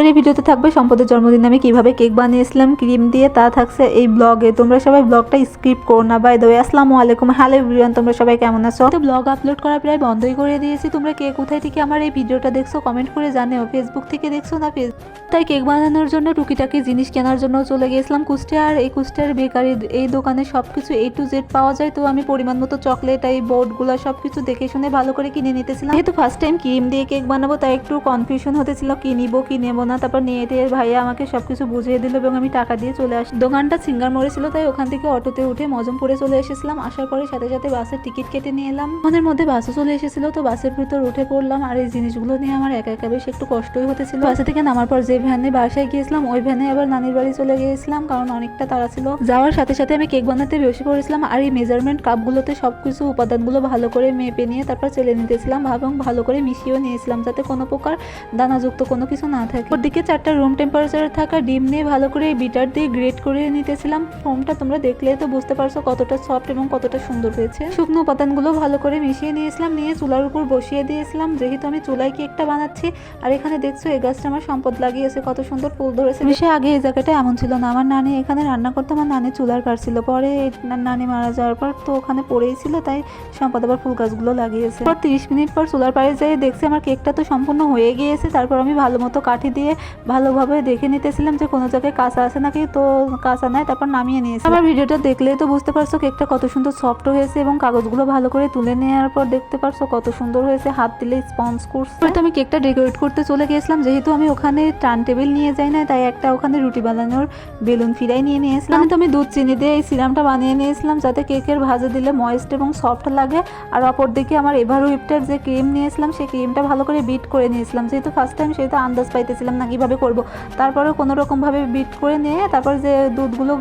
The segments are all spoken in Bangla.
আজকের এই ভিডিওতে থাকবে সম্পদের জন্মদিন। আমি কীভাবে কেক বানিয়েছিলাম, ক্রিম দিয়ে তা থাকছে এই ব্লগে। তোমরা সবাই ব্লগটা স্ক্রিপ্ট করো না বাই দ্য আসসালামু আলাইকুম। হ্যালো এভরিওয়ান তোমরা সবাই কেমন আছো? তো ব্লগ আপলোড করা প্রায় বন্ধই করে দিয়েছি। তোমরা কে কোথায় থেকে আমার এই ভিডিওটা দেখছ কমেন্ট করে জানিও। ফেসবুক থেকে দেখছ না ফেস তাই কেক বানানোর জন্য টুকিটাকি জিনিস কেনার জন্য চলে গিয়েছিলাম কুষ্টিয়ার এই কুষ্টিয়ার বেকারি, এই দোকানে সব কিছু এ টু জেড পাওয়া যায়। তো আমি পরিমাণ মতো চকলেট এই বোর্ডগুলো সব কিছু দেখে শুনে ভালো করে কিনে নিতেছিলাম। যেহেতু ফার্স্ট টাইম ক্রিম দিয়ে কেক বানাবো, তাই একটু কনফিউশন হতেছিল কি নিবো কি নেব না, তারপর নিয়ে টেয়ে ভাইয়া আমাকে সব কিছু বুঝিয়ে দিল এবং আমি টাকা দিয়ে চলে আসি। দোকানটা সিঙ্গার মোড়ে ছিল, তাই ওখান থেকে অটোতে উঠে মজমপুরে চলে এসেছিলাম। আসার পরে সাথে সাথে বাসের টিকিট কেটে নিয়ে এলাম। মনের মধ্যে বাসও চলে এসেছিল, তো বাসের ভিতর উঠে পড়লাম আর এই জিনিসগুলো নিয়ে আমার একা একা বেশ একটু কষ্টই হতেছিল। বাসে থেকে নামার পর যে ভ্যানে বাসায় গিয়েছিলাম, ওই ভ্যানে আবার নানির বাড়ি চলে গিয়েছিলাম, কারণ অনেকটা তাড়া ছিল। যাওয়ার সাথে সাথে আমি কেক বানাতে বসে পড়েছিলাম আর এই মেজারমেন্ট কাপগুলোতে সবকিছু উপাদানগুলো ভালো করে মেপে নিয়ে তারপর চেলে নিতেছিলাম, এবং ভালো করে মিশিয়েও নিয়েছিলাম যাতে কোনো প্রকার দানাযুক্ত কোনো কিছু না থাকে। ওদিকে চারটা রুম টেম্পারেচারে থাকা ডিম নিয়ে ভালো করে এই বিটার দিয়ে গ্রেট করে নিতেছিলাম। ফোমটা তোমরা দেখলে তো বুঝতে পারছ কতটা সফট এবং কতটা সুন্দর হয়েছে। শুকনো উপাদানগুলো ভালো করে মিশিয়ে নিয়েছিলাম, নিয়ে চুলার উপর বসিয়ে দিয়েছিলাম। যেহেতু আমি চুলায় কেকটা বানাচ্ছি, আর এখানে দেখছ এই গাছটা আমার সম্পদ লাগিয়েছে, কত সুন্দর ফুল ধরেছে। বেশি আগে এই জায়গাটা এমন ছিল না। আমার নানি এখানে রান্না করতে, আমার নানি চুলার কাটছিল পরে নানি মারা যাওয়ার পর তো ওখানে পড়েই ছিল, তাই সম্পদ আবার ফুল গাছগুলো লাগিয়েছে। পর তিরিশ মিনিট পর চুলার পাড়ে যেয়ে দেখছি আমার কেকটা তো সম্পূর্ণ হয়ে গিয়েছে, তারপর আমি ভালো মতো কাঠি দিয়ে ভালোভাবে দেখে নিতেছিলাম যে কোনো জায়গায় কাঁচা আছে নাকি, তো কাঁচা নাই, তারপর নামিয়ে নিয়েছি। আমার ভিডিওটা দেখলেই তো বুঝতে পারছ কেকটা কত সুন্দর সফট হয়েছে এবং কাগজগুলো ভালো করে তুলে নেওয়ার পর দেখতে পারছ কত সুন্দর হয়েছে, হাত দিলে স্পঞ্জ করছে। তো আমি কেকটা ডেকোরেট করতে চলে গিয়েছিলাম, যেহেতু আমি ওখানে টার্ন টেবিল নিয়ে যাই না তাই একটা ওখানে রুটি বানানোর বেলুন ফিরাই নিয়ে নিয়েছিলাম। তো আমি দুধ চিনি দিয়ে এই সিরামটা বানিয়ে নিয়েছিলাম, যাতে কেকের ভাজে দিলে ময়েস্ট এবং সফট লাগে। আর অপর দিকে আমার এভার হুইপটার যে ক্রিম নিয়েছিলাম, সেই ক্রিমটা ভালো করে বিট করে নিয়েছিলাম। যেহেতু ফার্স্ট টাইম সেহেতু আন্দাজ পাইতেছিলাম না কীভাবে করব। তারপরে কোনো রকমভাবে বিট করে নিয়ে তারপর যে দুধগুলো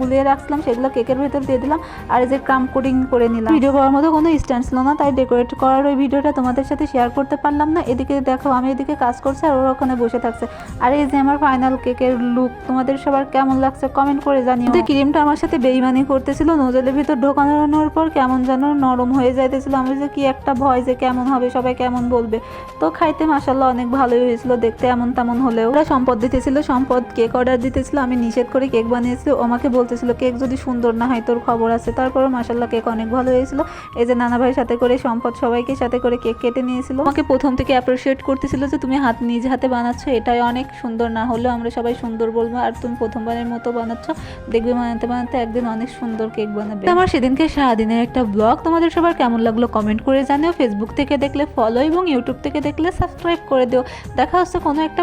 গুলিয়ে রাখছিলাম সেগুলো কেকের ভেতর দিয়ে দিলাম আর এই যে ক্রাম কোডিং করে নিলাম। ভিডিও করার মতো কোনো স্ট্যান্ড ছিল না তাই ডেকোরেট করার ওই ভিডিওটা তোমাদের সাথে শেয়ার করতে পারলাম না। এদিকে দেখো আমি এদিকে কাজ করছি আর ওরা ওখানে বসে থাকছে। আর এই যে আমার ফাইনাল কেকের লুক তোমাদের সবার কেমন লাগছে কমেন্ট করে জানিও। যে ক্রিমটা আমার সাথে বেইমানি করতেছিল নোজলের ভিতর ঢোকানোর পর কেমন যেন নরম হয়ে যাইতেছিল। আমি যে কি একটা ভয় যে কেমন হবে সবাই কেমন বলবে। তো খাইতে মাসাল্লাহ অনেক ভালোই হয়েছিল দেখতে এমন তেমন হলেও। ওরা সম্পদ দিতেছিল, সম্পদ কেক অর্ডার দিতেছিল, আমি নিষেধ করে কেক বানিয়েছি। ও আমাকে বলতেছিল কেক যদি সুন্দর না হয়, তোর খবর আছে। তারপরে মাসাল্লাহ কেক অনেক ভালো হয়েছিল। এই যে নানা ভাইয়ের সাথে করে সম্পদ সবাইকে সাথে করে কেক কেটে নিয়েছিল। আমাকে প্রথম থেকে অ্যাপ্রিসিয়েট করতেছিল যে, তুমি হাত নিজ হাতে বানাচ্ছ, এটাই অনেক সুন্দর। না হলেও আমরা সবাই সুন্দর বলব, আর তুমি প্রথমবারের মতো বানাচ্ছ। দেখবে বানাতে বানাতে একদিন অনেক সুন্দর কেক বানাবে। আমার সেদিনকে সারাদিনের একটা ব্লগ তোমাদের সবার কেমন লাগল কমেন্ট করে জানিও। ফেসবুক থেকে দেখলে ফলো এবং ইউটিউব থেকে দেখলে সাবস্ক্রাইব করে দিও। দেখা হচ্ছে কোনো একটা